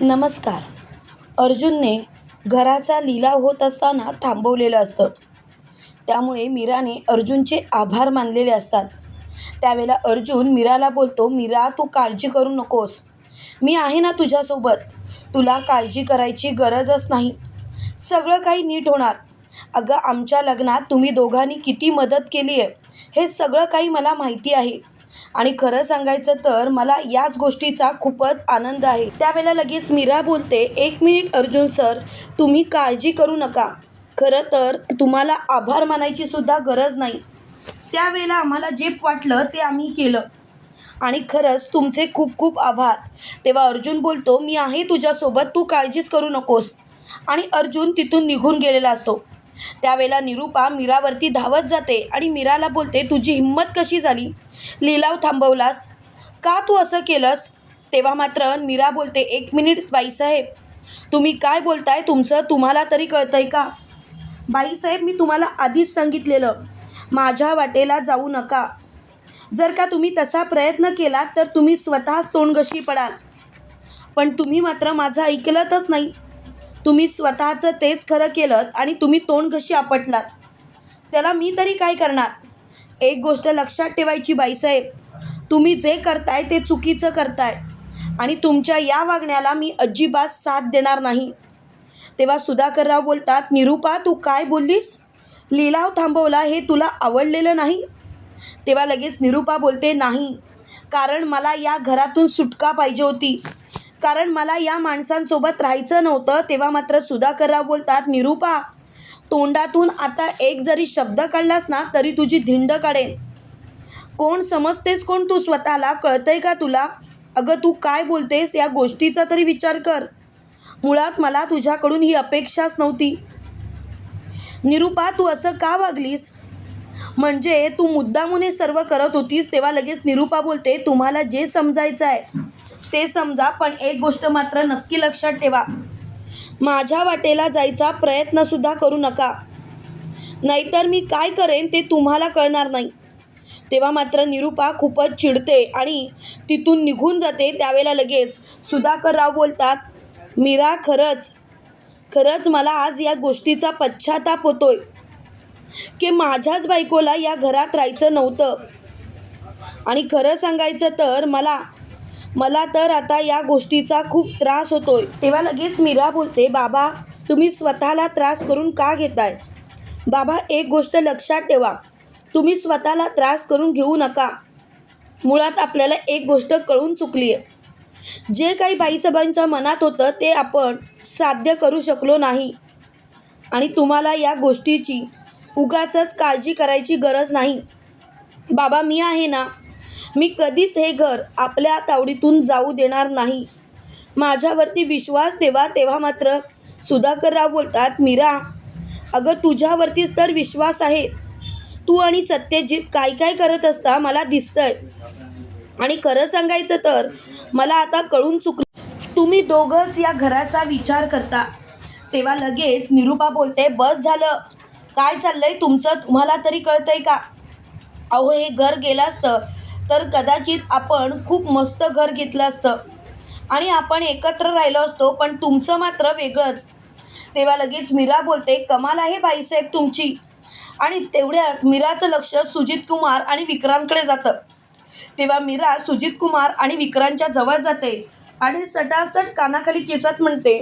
नमस्कार. अर्जुनने घराचा लिलाव होत असताना थांबवलेलं असतं. त्यामुळे मीराने अर्जुनचे आभार मानलेले असतात. त्यावेळेला अर्जुन मीराला बोलतो मीरा तू काळजी करू नकोस. मी आहे ना तुझ्यासोबत. तुला काळजी करायची गरजच नाही. सगळं काही नीट होणार. अगं आमच्या लग्नात तुम्ही दोघांनी किती मदत केली आहे हे सगळं काही मला माहिती आहे. आणि खरं सांगायचं तर मला याच गोष्टीचा खूपच आनंद आहे. त्यावेळेला लगेच मीरा बोलते एक मिनिट अर्जुन सर तुम्ही काळजी करू नका. खरं तर तुम्हाला आभार मानायची सुद्धा गरज नाही. त्यावेळेला आम्हाला जे वाटलं ते आम्ही केलं. आणि खरंच तुमचे खूप खूप आभार. तेव्हा अर्जुन बोलतो मी आहे तुझ्यासोबत तू काळजीच करू नकोस. आणि अर्जुन तिथून निघून गेलेला असतो. त्यावेळेला निरूपा मीरावरती धावत जाते आणि मीराला बोलते तुझी हिंमत कशी झाली? लिलाव थांबवलास? का तू असं केलंस? तेव्हा मात्र मीरा बोलते एक मिनिट बाईसाहेब. तुम्ही काय बोलताय? तुमचं तुम्हाला तरी कळतंय का? बाईसाहेब मी तुम्हाला आधीच सांगितलेलं. माझ्या वाटेला जाऊ नका. जर का तुम्ही तसा प्रयत्न केला तर तुम्ही स्वतःच तोंडघशी पडाल. पण तुम्ही मात्र माझं ऐकलंतच नाही. तुम्ही स्वतःचं तेच खरं केलं आणि तुम्ही तोंडघशी आपटलात. त्याला मी तरी काय करणार? एक गोष्ट लक्षात ठेवायची बाईसाहेब. तुम्ही जे करताय ते चुकीचं करताय. आणि तुमच्या या वागण्याला मी अजिबात साथ देणार नाही. तेव्हा सुधाकरराव बोलतात निरूपा तू काय बोललीस? लिलाव थांबवला हे तुला आवडलेलं नाही? तेव्हा लगेच निरूपा बोलते नाही. कारण मला या घरातून सुटका पाहिजे होती. कारण मला या माणसांसोबत राहायचं नव्हतं. तेव्हा मात्र सुधाकरराव बोलतात निरूपा तोंडातून आता एक जरी शब्द काढलास ना तरी तुझी धिंड काढेन कोण समजतेस कोण तू स्वतःला कळतंय का तुला? अगं तू काय बोलतेस या गोष्टीचा तरी विचार कर. मुळात मला तुझ्याकडून ही अपेक्षाच नव्हती. निरूपा तू असं का वागलीस? म्हणजे तू मुद्दामुने सर्व करत होतीस तेव्हा लगेच निरूपा बोलते तुम्हाला जे समजायचं आहे ते समजा पण एक गोष्ट मात्र नक्की लक्षात ठेवा. माझ्या वाटेला जायचा प्रयत्नसुद्धा करू नका. नाहीतर मी काय करेन ते तुम्हाला कळणार नाही. तेव्हा मात्र निरूपा खूपच चिडते आणि तिथून निघून जाते त्यावेळेला लगेच. सुधाकरराव बोलतात मीरा खरंच खरंच मला आज या गोष्टीचा पश्चाताप होतोय. की माझ्याच बायकोला या घरात राहायचं नव्हतं. आणि खरं सांगायचं तर मला मला तर आता या गोष्टीचा खूप त्रास होतोय. तेव्हा लगेच मीरा बोलते बाबा तुम्ही स्वतःला त्रास करून का घेताय? बाबा एक गोष्ट लक्षात ठेवा. तुम्ही स्वतःला त्रास करून घेऊ नका. मुळात आपल्याला एक गोष्ट कळून चुकली आहे जे काही बाईसाहेबांच्या मनात होतं ते आपण साध्य करू शकलो नाही. आणि तुम्हाला या गोष्टीची उगाचच काळजी करायची गरज नाही. बाबा मी आहे ना मी कधीच हे घर आपल्या तावडीतून जाऊ देणार नाही. माझ्यावरती विश्वास ठेवा तेव्हा मात्र सुधाकरराव बोलतात मीरा अगं तुझ्यावरतीच तर विश्वास आहे. तू आणि सत्यजित काय काय करत असता मला दिसतंय. आणि खरं सांगायचं तर मला आता कळून चुक तुम्ही दोघंच या घराचा विचार करता. तेव्हा लगेच निरूपा बोलते बस झालं. काय चाललंय तुमचं? तुम्हाला तरी कळतंय का? अहो हे घर गेलं असतं. तर कदाचित आपण खूप मस्त घर घेतलं असतं. आणि आपण एकत्र राहिलो असतो पण तुमचं मात्र वेगळंच. तेव्हा लगेच मीरा बोलते कमाल आहे बाईसाहेब तुमची. आणि तेवढ्यात मीराचं लक्ष सुजित कुमार आणि विक्रांतकडे जातं. तेव्हा मीरा सुजित कुमार आणि विक्रांतच्या जवळ जाते आणि सटासट कानाखाली केसात म्हणते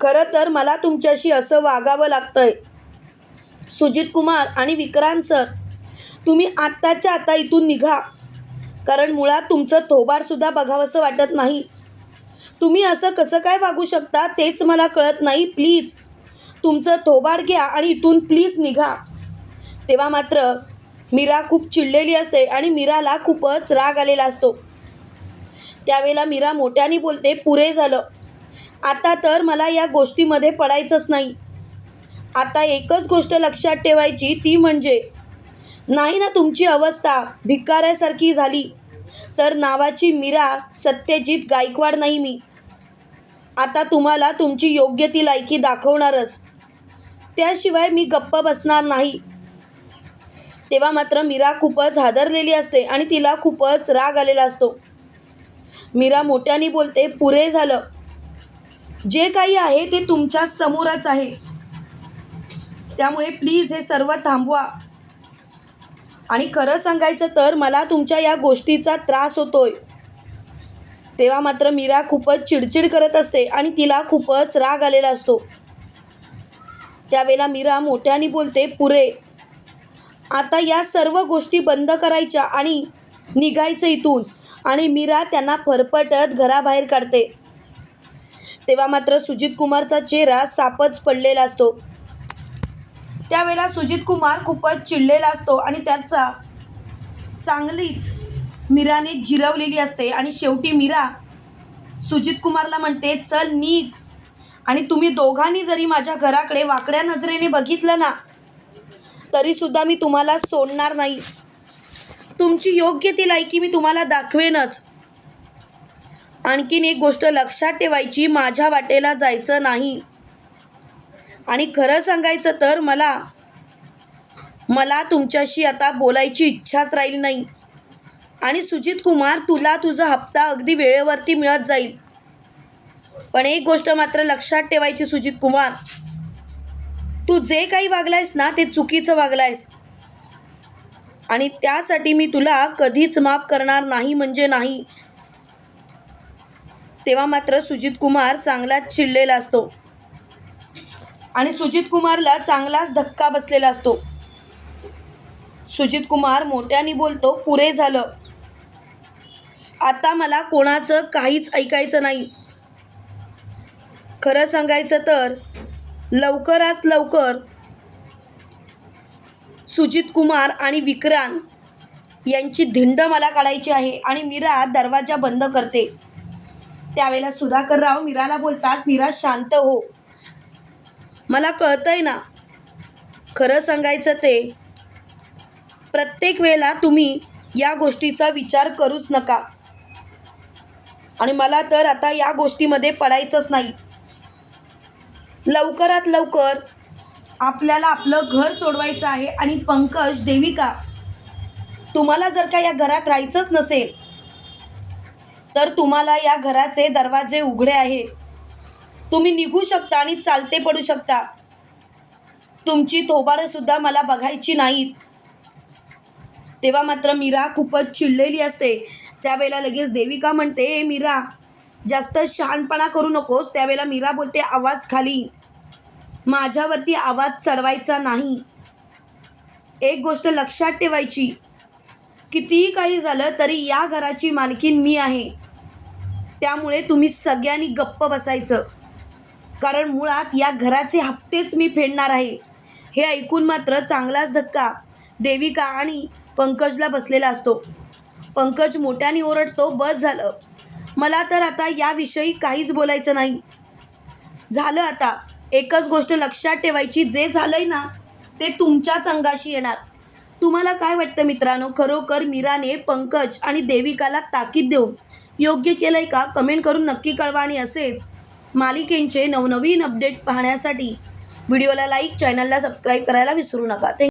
खरं तर मला तुमच्याशी असं वागावं लागतंय. सुजित कुमार आणि विक्रांत सर तुम्ही आत्ताच्या आता इथून निघा. कारण मुळात तुमचं थोबाडसुद्धा बघावंसं वाटत नाही. तुम्ही असं कसं काय वागू शकता तेच मला कळत नाही. प्लीज तुमचं थोबाड घ्या आणि इथून प्लीज निघा. तेव्हा मात्र मीरा खूप चिडलेली असते आणि मीराला खूपच राग आलेला असतो. त्यावेळेला मीरा मोठ्याने बोलते पुरे झालं. आता तर मला या गोष्टीमध्ये पडायचंच नाही. आता एकच गोष्ट लक्षात ठेवायची ती म्हणजे नाही ना तुमची अवस्था भिकाऱ्यासारखी झाली. तर नावाची मीरा सत्यजित गायकवाड नाही मी. आता तुम्हाला तुमची योग्य ती लायकी दाखवणारच. त्याशिवाय मी गप्प बसणार नाही. तेव्हा मात्र मीरा खूपच हादरलेली असते आणि तिला खूपच राग आलेला असतो. मीरा मोठ्याने बोलते पुरे झालं. जे काही आहे ते तुमच्या समोरच आहे. त्यामुळे प्लीज हे सर्व थांबवा. आणि खरं सांगायचं तर मला तुमच्या या गोष्टीचा त्रास होतोय. तेव्हा मात्र मीरा खूपच चिडचिड करत असते आणि तिला खूपच राग आलेला असतो. त्यावेळेला मीरा मोठ्याने बोलते पुरे आता या सर्व गोष्टी बंद करायच्या आणि निघायचं इथून. आणि मीरा त्यांना फरफटत घराबाहेर काढते. तेव्हा मात्र सुजित कुमारचा चेहरा सापच पडलेला असतो. त्यावेळेला सुजित कुमार खूपच चिडलेला असतो आणि त्याचा चांगलीच मीराने जिरवलेली असते. आणि शेवटी मीरा सुजित कुमारला म्हणते चल निघ. आणि तुम्ही दोघांनी जरी माझ्या घराकडे वाकड्या नजरेने बघितलं ना तरीसुद्धा मी तुम्हाला सोडणार नाही. तुमची योग्य ती लायकी मी तुम्हाला दाखवेनच. आणखीन एक गोष्ट लक्षात ठेवायची माझ्या वाटेला जायचं नाही. आणि खरं सांगायचं तर मला मला तुमच्याशी आता बोलायची इच्छाच राहिली नाही. आणि सुजित कुमार तुला तुझा हप्ता अगदी वेळेवरती मिळत जाईल. पण एक गोष्ट मात्र लक्षात ठेवायची सुजित कुमार. तू जे काही वागलायस ना ते चुकीचं वागलायस. आणि त्यासाठी मी तुला कधीच माफ करणार नाही म्हणजे नाही. तेव्हा मात्र सुजित कुमार चांगलाच चिडलेला असतो. आणि सुजित कुमारला चांगलाच धक्का बसलेला असतो. सुजित कुमार मोठ्याने बोलतो पुरे झालं. आता मला कोणाचं काहीच ऐकायचं नाही. खरं सांगायचं तर लवकरात लवकर सुजित कुमार आणि विक्रांत यांची धिंड मला काढायची आहे आणि मीरा दरवाजा बंद करते. त्यावेळेला सुधाकरराव मीराला बोलतात मीरा शांत हो. मला कळतंय ना. खरं सांगायचं ते प्रत्येक वेळेला तुम्ही या गोष्टीचा विचार करूच नका. आणि मला तर आता या गोष्टीमध्ये पडायचंच नाही. लवकरात लवकर आपल्याला आपलं घर सोडवायचं आहे आणि पंकज देविका तुम्हाला जर का या घरात राहायचंच नसेल तर तुम्हाला या घराचे दरवाजे उघडे आहे. तुम्ही निघू शकता आणि चालते पडू शकता. तुमची थोबाडंसुद्धा मला बघायची नाहीत. तेव्हा मात्र मीरा खूपच चिडलेली असते. त्यावेळेला लगेच देविका म्हणते "ए मीरा जास्त शहाणपणा करू नकोस. त्यावेळेला मीरा बोलते आवाज खाली. माझ्यावरती आवाज चढवायचा नाही. एक गोष्ट लक्षात ठेवायची. कितीही काही झालं तरी या घराची मालकीन मी आहे. त्यामुळे तुम्ही सगळ्यांनी गप्प बसायचं. कारण मुळात या घराचे हप्तेच मी फेडणार आहे. हे ऐकून मात्र चांगलाच धक्का देविका आणि पंकजला बसलेला असतो. पंकज मोठ्याने ओरडतो बस झालं. मला तर आता याविषयी काहीच बोलायचं नाही. झालं आता. एकच गोष्ट लक्षात ठेवायची जे झालंय ना ते तुमच्याच अंगाशी येणार. तुम्हाला काय वाटतं मित्रांनो? खरोखर मीराने पंकज आणि देविकाला ताकीद देऊन योग्य केलं आहे का? कमेंट करून नक्की कळवा आणि असेच मालिकेंचे नवनवीन अपडेट पाहण्यासाठी व्हिडिओला लाईक चॅनलला सबस्क्राईब करायला विसरू नका.